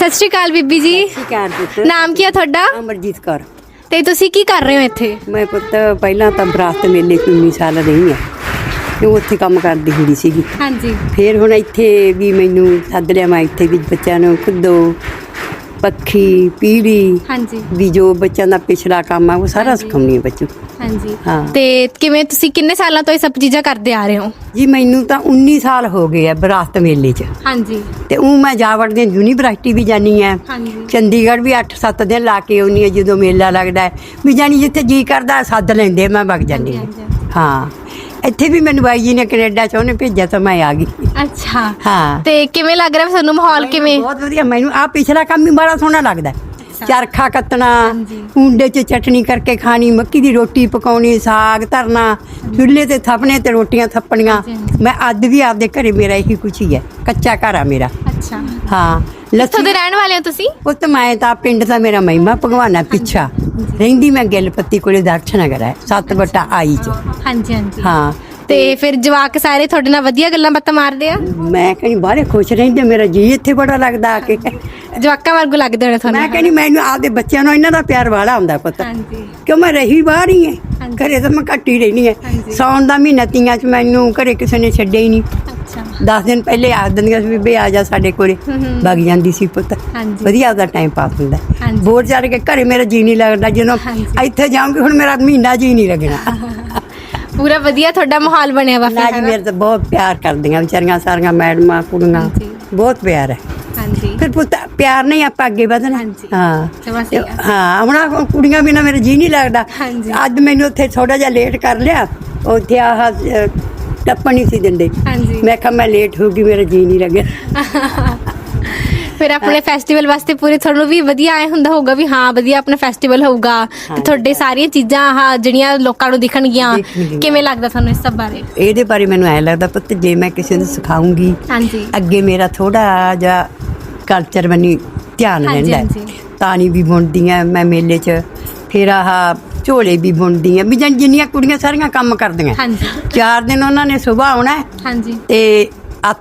ਸਤਿ ਸ਼੍ਰੀ ਅਕਾਲ ਬੀਬੀ ਜੀ। ਘਰ ਪੁੱਤ। ਨਾਮ ਕੀ ਹੈ ਤੁਹਾਡਾ? ਅਮਰਜੀਤ ਕੌਰ। ਤੇ ਤੁਸੀਂ ਕੀ ਕਰ ਰਹੇ ਹੋ ਇੱਥੇ? ਮੈਂ ਪੁੱਤ ਪਹਿਲਾਂ ਤਾਂ ਬਰਾਸਤ ਮੇਲੇ 19 ਸਾਲ ਰਹੀ ਆ। ਤੇ ਉੱਥੇ ਕੰਮ ਕਰਦੀ ਹੁੰਦੀ ਸੀਗੀ। ਹਾਂਜੀ। ਫਿਰ ਹੁਣ ਇੱਥੇ ਵੀ ਮੈਨੂੰ ਸੱਦ ਲਿਆ ਮੈਂ ਇੱਥੇ ਵੀ ਬੱਚਿਆਂ ਨੂੰ ਖੁੱਦੋ। ਪੱਖੀ ਪੀੜੀ ਹਾਂਜੀ। ਵੀ ਜੋ ਬੱਚਿਆਂ ਦਾ ਪਿਛਲਾ ਕੰਮ ਆ ਉਹ ਸਾਰਾ। ਸਿਖਾਉਣੀ ਆ ਬੱਚੂ ਹਾਂਜੀ। ਹਾਂ। ਤੇ ਕਿਵੇਂ ਤੁਸੀਂ ਕਿੰਨੇ ਸਾਲਾਂ ਤੋਂ ਇਹ ਸਭ ਚੀਜ਼ਾਂ ਕਰਦੇ ਆ ਰਹੇ ਹੋ? ਜੀ ਮੈਨੂੰ ਤਾਂ 19 ਸਾਲ ਹੋ ਗਏ ਆ ਬਰਾਸਤ ਮੇਲੇ 'ਚ। ਹਾਂਜੀ। ਤੇ ਉਹ ਮੈਂ ਜਾਵੜ ਦੀ ਯੂਨੀਵਰਸਿਟੀ ਵੀ ਜਾਨੀ ਆ। ਹਾਂਜੀ। ਚੰਡੀਗੜ੍ਹ ਵੀ 8-7 ਦਿਨ ਲਾ ਕੇ ਆਉਣੀ ਆ ਜਦੋਂ ਮੇਲਾ ਲੱਗਦਾ ਹੈ। ਵੀ ਜਾਨੀ ਜਿੱਥੇ ਜੀ ਕਰਦਾ ਸੱਦ ਲੈਂਦੇ ਮੈਂ ਵਗ ਹਾਂ। ਹਾਂਜੀ, ਹਾਂ। ਇੱਥੇ ਵੀ ਮੈਨੂੰ ਬਾਈ ਜੀ ਨੇ ਕੈਨੇਡਾ ਚ ਉਹਨੇ ਭੇਜਿਆ ਤਾਂ ਮੈਂ ਆ ਗਈ। ਅੱਛਾ। ਹਾਂ। ਤੇ ਕਿਵੇਂ ਲੱਗ ਰਿਹਾ ਤੁਹਾਨੂੰ ਮਾਹੌਲ ਕਿਵੇਂ? ਬਹੁਤ ਵਧੀਆ ਮੈਨੂੰ ਆ ਪਿਛਲਾ ਕੰਮ ਵੀ ਬੜਾ ਸੋਹਣਾ ਲੱਗਦਾ। ਹੈ। ਚਰਖਾ ਕੱਤਣਾ। ਹੁੰਡੇ 'ਚ ਚਟਣੀ ਕਰਕੇ ਖਾਣੀ ਮੱਕੀ ਦੀ ਰੋਟੀ ਪਕਾਉਣੀ ਸਾਗ ਧਰਨਾ ਚੁੱਲ੍ਹੇ ਤੇ ਥੱਪਣੇ ਤੇ ਰੋਟੀਆਂ ਥੱਪਣੀਆਂ। ਮੈਂ ਅੱਜ ਵੀ ਆਪਦੇ ਘਰੇ ਮੇਰਾ ਇਹੀ ਕੁਛ ਹੀ ਹੈ ਕੱਚਾ ਘਰ ਆ ਮੇਰਾ। ਅੱਛਾ। ਹਾਂ ਲੱਸੀ ਦੇ ਰਹਿਣ ਵਾਲੇ ਹੋ ਤੁਸੀਂ? ਪੁੱਤ ਮੈਂ ਤਾਂ ਪਿੰਡ ਦਾ ਮੇਰਾ ਮਹਿਮਾ ਭਗਵਾਨਾ ਪਿੱਛਾ। ਰਹਿੰਦੀ ਮੈਂ ਗਿੱਲਪੱਤੀ ਕੋਲੇ ਦਰਸ਼ਨਗਰ ਹੈ ਸੱਤ ਬਟਾ ਆਈ ਚ। ਹਾਂਜੀ ਹਾਂਜੀ। ਹਾਂ ਤੇ ਫਿਰ ਜਵਾਕ ਸਾਰੇ ਤੁਹਾਡੇ ਨਾਲ ਵਧੀਆ ਗੱਲਾਂ ਬਾਤਾਂ ਮਾਰਦੇ ਆ? ਮੈਂ ਕਹਿੰਦੀ ਬਾਹਲੇ ਖੁਸ਼ ਰਹਿੰਦੇ ਮੇਰਾ ਜੀ ਇੱਥੇ ਬੜਾ ਲੱਗਦਾ ਆ ਕੇ। ਜਵਾਕਾਂ ਵਰਗੂ ਲੱਗਦੇ ਹੋਣੇ ਤੁਹਾਨੂੰ ਮੈਂ ਕਹਿੰਦੀ ਮੈਨੂੰ ਆਪਦੇ ਬੱਚਿਆਂ ਨੂੰ ਇਹਨਾਂ ਦਾ ਪਿਆਰ ਵਾਲਾ ਹੁੰਦਾ ਪੁੱਤ। ਹਾਂਜੀ। ਕਿਉਂ ਮੈਂ ਰਹੀ ਬਾਹਰ ਹੀ ਹਾਂਜੀ। ਘਰੇ ਤਾਂ ਮੈਂ ਘੱਟ ਹੀ ਰਹਿਣੀ ਹਾਂਜੀ। ਸੌਣ ਦਾ ਮਹੀਨਾ ਤੀਆਂ ਚ ਮੈਨੂੰ ਘਰੇ ਕਿਸੇ ਨੇ ਛੱਡਿਆ ਹੀ ਨਹੀਂ। ਅੱਛਾ। 10 ਦਿਨ ਪਹਿਲੇ ਆ ਦਿੰਦੀਆਂ ਸੀ ਬੀਬੀ ਆ ਜਾ ਸਾਡੇ ਕੋਲੇ। ਵਗ ਜਾਂਦੀ ਸੀ ਪੁੱਤ। ਹਾਂਜੀ। ਵਧੀਆ ਉਹਦਾ ਟਾਈਮ ਪਾਸ ਹੁੰਦਾ। ਹਾਂਜੀ। ਬੋਰ ਚੜ ਕੇ ਘਰੇ ਮੇਰਾ ਜੀ ਨਹੀਂ ਲੱਗਦਾ। ਜਦੋਂ। ਇੱਥੇ ਜਾਊਂਗੀ ਹੁਣ ਮੇਰਾ ਮਹੀਨਾ ਜੀ ਨਹੀਂ ਲੱਗਣਾ। ਪੂਰਾ ਵਧੀਆ ਤੁਹਾਡਾ ਮਾਹੌਲ ਬਣਿਆ ਵਾ ਨਾ ਫਿਰ ਜੀ? ਮੇਰੇ ਤਾਂ ਬਹੁਤ ਪਿਆਰ ਕਰਦੀਆਂ ਵਿਚਾਰੀਆਂ ਸਾਰੀਆਂ ਮੈਡਮਾਂ ਕੁੜੀਆਂ। ਬਹੁਤ ਪਿਆਰ ਹੈ ਹਾਂਜੀ ਫਿਰ ਪੁੱਤ ਪਿਆਰ ਨਹੀਂ ਆਪਾਂ ਅੱਗੇ ਵਧਣਾ ਹਾਂਜੀ। ਹਾਂ ਆ। ਹਾਂ ਹੁਣ ਆਹ ਕੁੜੀਆਂ ਬਿਨਾ ਮੇਰਾ ਜੀ ਨਹੀਂ ਲੱਗਦਾ ਹਾਂਜੀ। ਅੱਜ ਮੈਨੂੰ ਉੱਥੇ ਥੋੜਾ ਜਿਹਾ ਲੇਟ ਕਰ ਲਿਆ ਉੱਥੇ ਆਹ ਅਹ, ਟੱਪਣ ਨਹੀਂ ਸੀ ਦਿੰਦੇ ਹਾਂਜੀ। ਮੈਂ ਕਿਹਾ ਮੈਂ ਲੇਟ ਹੋ ਗਈ ਮੇਰਾ ਜੀ ਨਹੀਂ ਲੱਗਿਆ ਫਿਰ ਆਪਣੇ ਫੈਸਟੀਵਲ ਵਾਸਤੇ ਪੂਰੇ ਤੁਹਾਨੂੰ ਵੀ ਵਧੀਆ ਆਏ ਹੁੰਦਾ ਹੋਊਗਾ ਵੀ ਹਾਂ ਵਧੀਆ ਆਪਣਾ ਫੈਸਟੀਵਲ ਹੋਊਗਾ। ਤੇ ਤੁਹਾਡੇ ਸਾਰੀਆਂ ਚੀਜ਼ਾਂ ਆਹ ਜਿਹੜੀਆਂ ਲੋਕਾਂ ਨੂੰ ਦਿਖਣਗੀਆਂ ਦਿਖਣਗੀਆਂ। ਕਿਵੇਂ ਲੱਗਦਾ ਤੁਹਾਨੂੰ ਇਸ ਸਭ ਬਾਰੇ? ਇਹਦੇ ਬਾਰੇ ਮੈਨੂੰ ਐ ਲੱਗਦਾ ਪੁੱਤ ਜੇ ਮੈਂ ਕਿਸੇ ਨੂੰ ਸਿਖਾਉਂਗੀ ਹਾਂਜੀ। ਅੱਗੇ ਮੇਰਾ ਥੋੜਾ ਜਿਹਾ ਕਲਚਰ ਬੰਨੀ ਧਿਆਨ ਹਾਂਜੀ, ਰਹਿੰਦਾ ਹੈ। ਹਾਂਜੀ। ਤਾਣੀ ਵੀ ਬੁਣਦੀ ਆ ਮੈਂ ਮੇਲੇ 'ਚ ਫਿਰ ਆਹ ਝੋਲੇ ਵੀ ਬੁਣਦੀ ਆ ਵੀ ਜਾਣੀ ਜਿੰਨੀਆਂ ਕੁੜੀਆਂ ਸਾਰੀਆਂ ਕੰਮ ਕਰਦੀਆਂ। ਹਾਂਜੀ। ਚਾਰ ਦਿਨ ਉਹਨਾਂ ਨੇ ਸਵੇਰ ਆਉਣਾ ਹੈ ਹਾਂਜੀ। ਤੇ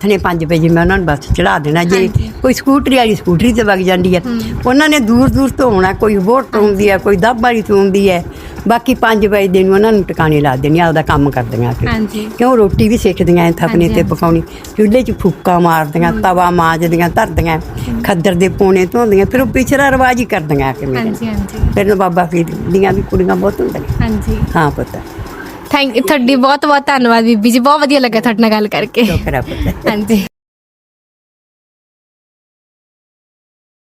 ਨੇ 5 ਵਜੇ ਮੈਂ ਉਹਨਾਂ ਨੂੰ ਬੱਸ ਚੜਾ ਦੇਣਾ ਜੇ। ਕੋਈ ਸਕੂਟਰੀ ਵਾਲੀ ਸਕੂਟਰੀ ਤੇ ਵਗ ਜਾਂਦੀ ਹੈ। ਉਹਨਾਂ ਨੇ ਦੂਰ ਦੂਰ ਤੋਂ ਆਉਣਾ ਕੋਈ ਹੋਰ ਤੋਂ ਹੈ ਕੋਈ ਦੱਬ ਵਾਲੀ ਤੋਂ ਹੈ। ਬਾਕੀ 5 ਵਜੇ ਦੇ ਨੂੰ ਉਹਨਾਂ ਨੂੰ ਟਿਕਾਣੇ ਲਾ ਦੇਣੀ ਆਪਦਾ ਕੰਮ ਕਰਦੀਆਂ ਫਿਰ। ਹਾਂਜੀ। ਕਿਉਂ ਰੋਟੀ ਵੀ ਸਿੱਖਦੀਆਂ ਐ ਥਪਨੇ ਤੇ। ਪਕਾਉਣੀ। ਚੁੱਲ੍ਹੇ 'ਚ ਫੂਕਾ ਮਾਰਦੀਆਂ ਤਵਾ ਮਾਂਜਦੀਆਂ ਧਰਦੀਆਂ ਖੱਦਰ ਦੇ ਪੋਣੇ ਧੋਂਦੀਆਂ ਫਿਰ ਉਹ ਪਿਛਲਾ ਰਿਵਾਜ ਹੀ ਕਰਦੀਆਂ ਆ ਕੇ ਮੇਰੇ। ਹਾਂਜੀ ਹਾਂਜੀ। ਫਿਰ ਨੂੰ ਬਾਬਾ ਫਰੀਦ ਦੀਆਂ ਵੀ ਕੁੜੀਆਂ ਬਹੁਤ ਹੁੰਦੀਆਂ। ਹਾਂਜੀ। ਹਾਂ ਪੁੱਤ। ਥੈਂਕ ਤੁਹਾਡੀ ਬਹੁਤ ਬਹੁਤ ਧੰਨਵਾਦ ਬੀਬੀ ਜੀ। ਬਹੁਤ ਵਧੀਆ ਲੱਗਾ ਤੁਹਾਡੇ ਨਾਲ ਗੱਲ ਕਰਕੇ। ਹਾਂਜੀ।